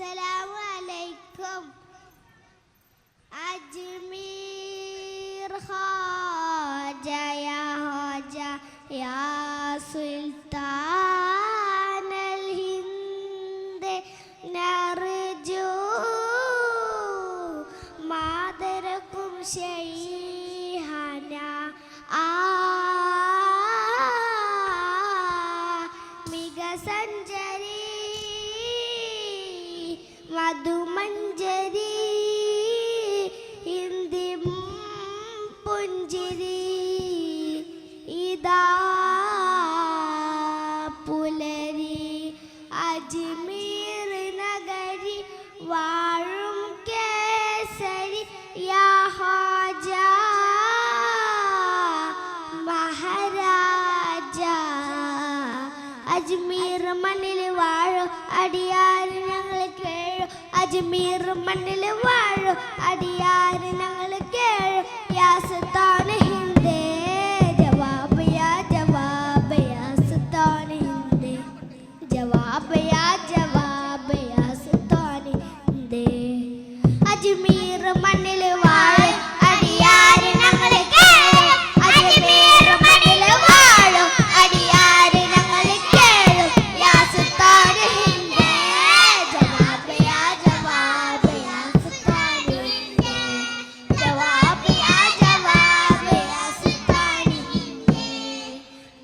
അസ്സലാമു അലൈക്കും അജ്മീർ ഹാജ يا ഹാജ يا سلطان الهند نرجو ما دركم ശൈഹന lado അജ്മീർ മണ്ണിൽ വാഴോ അടിയാറ് ഞങ്ങൾ കേഴോ. അജ്മീർ മണ്ണിൽ വാഴോ അടിയാറ് ഞങ്ങൾ കേഴോ. യാസത്താണ് ഹിന്ദേ ജവാബ് യാ ജവാബ് യാസത്താണ് ഹിന്ദേ. ജവാബ്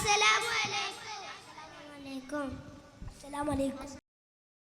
അസ്സലാമു അലൈക്കും. അസ്സലാമു അലൈക്കും.